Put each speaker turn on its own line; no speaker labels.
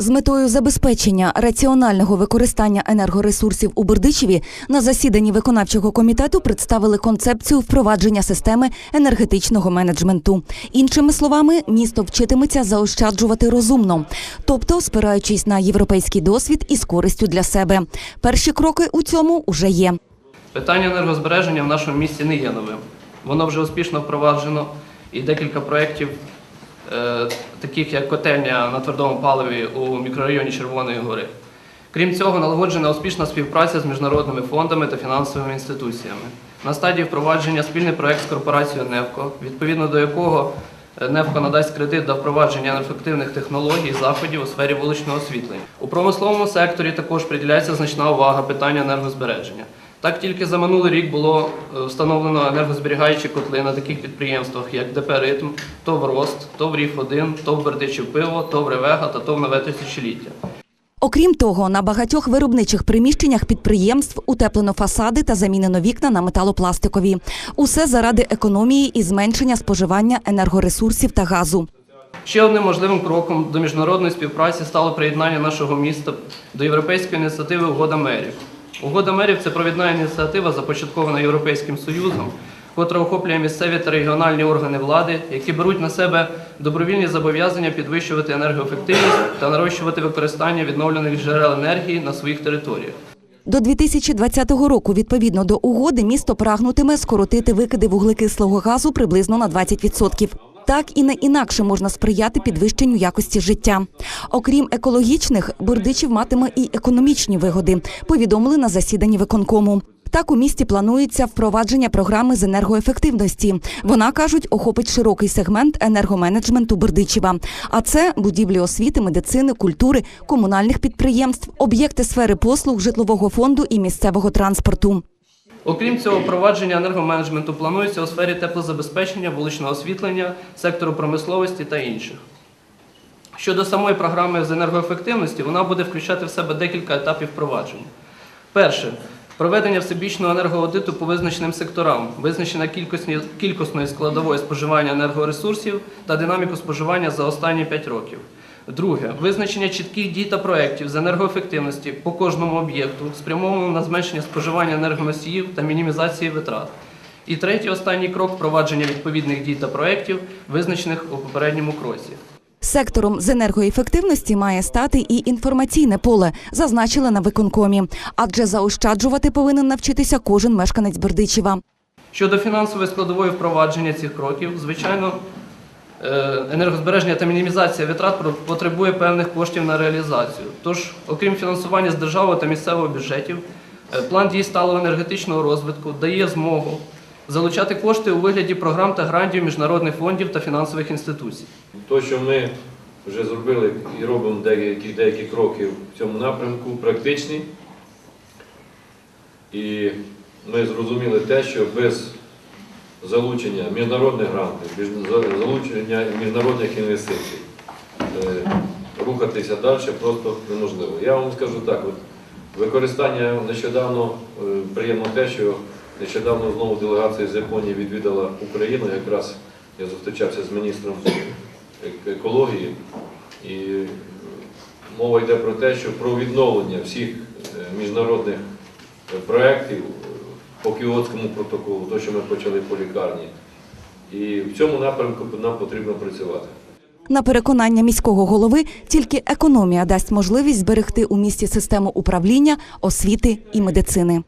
З метою забезпечення раціонального використання енергоресурсів у Бердичеві на засіданні виконавчого комітету представили концепцію впровадження системи енергетичного менеджменту. Іншими словами, місто вчитиметься заощаджувати розумно, тобто спираючись на європейський досвід і з користю для себе. Перші кроки у цьому вже є.
Питання енергозбереження в нашому місті не є новим. Воно вже успішно впроваджено і декілька проєктів, таких як котельня на твердому паливі у мікрорайоні Червоної Гори. Крім цього, налагоджена успішна співпраця з міжнародними фондами та фінансовими інституціями. На стадії впровадження спільний проєкт з корпорацією «Невко», відповідно до якого е, «Невко» надасть кредит до впровадження ефективних технологій і заходів у сфері вуличного освітлення. У промисловому секторі також приділяється значна увага питання енергозбереження. Так тільки за минулий рік було е, встановлено енергозберігаючі котли на таких підприємствах, як ДП «Ритм», ТОВ «Рост», ТОВ «Ріф-1», ТОВ «Бердичів пиво», ТОВ «Ревега» та ТОВ «Нове тисячоліття.
Окрім того, на багатьох виробничих приміщеннях підприємств утеплено фасади та замінено вікна на металопластикові. Усе заради економії і зменшення споживання енергоресурсів та газу.
Ще одним можливим кроком до міжнародної співпраці стало приєднання нашого міста до європейської ініціативи Угода мерів. Угода мерів це провідна ініціатива, започаткована Європейським Союзом, котра охоплює місцеві та регіональні органи влади, які беруть на себе добровільні зобов'язання підвищувати енергоефективність та нарощувати використання відновлених джерел енергії на своїх територіях.
До 2020 року, відповідно до угоди, місто прагнутиме скоротити викиди вуглекислого газу приблизно на 20%. Так і не інакше можна сприяти підвищенню якості життя. Окрім екологічних, Бердичів матиме і економічні вигоди. Повідомили на засіданні виконкому. Так у місті планується впровадження програми з енергоефективності. Вона кажуть, охопить широкий сегмент енергоменеджменту Бердичева. А це будівлі освіти, медицини, культури, комунальних підприємств, об'єкти сфери послуг, житлового фонду і місцевого транспорту.
Окрім цього, впровадження енергоменеджменту планується у сфері теплозабезпечення, вуличного освітлення, сектору промисловості та інших. Щодо самої програми з енергоефективності, вона буде включати в себе декілька етапів впровадження. Перше проведення всебічного енергоаудиту по визначеним секторам, визначення кількісної складової споживання енергоресурсів та динаміку споживання за останні 5 років. Друге визначення чітких дій та проєктів з енергоефективності по кожному об'єкту, спрямовано на зменшення споживання енергоносіїв та мінімізації витрат. І третій останній крок впровадження відповідних дій та проєктів, визначених у попередньому кроці.
Сектором з енергоефективності має стати і інформаційне поле, зазначили на виконкомі. Адже заощаджувати повинен навчитися кожен мешканець Бердичева.
Щодо фінансової складової впровадження цих кроків, звичайно, енергозбереження та мінімізація витрат потребує певних коштів на реалізацію. Тож, окрім фінансування з державного та місцевого бюджетів, е, план дій сталого енергетичного розвитку дає змогу залучати кошти у вигляді програм та грантів міжнародних фондів та фінансових інституцій.
То, що ми вже зробили і робимо деякі, деякі кроки в цьому напрямку, практичні. І ми зрозуміли те, що без залучення міжнародних грантів, залучення міжнародних інвестицій. Е, рухатися далі просто неможливо. Я вам скажу так, от, використання нещодавно, е, приємно те, що нещодавно знову делегація з Японії відвідала Україну, якраз я зустрічався з міністром екології, і мова йде про те, що про відновлення всіх е, міжнародних проєктів по Кіотському протоколу, то, що ми почали по лікарні. І в цьому напрямку нам потрібно працювати.
На переконання міського голови, тільки економія дасть можливість зберегти у місті систему управління, освіти і медицини.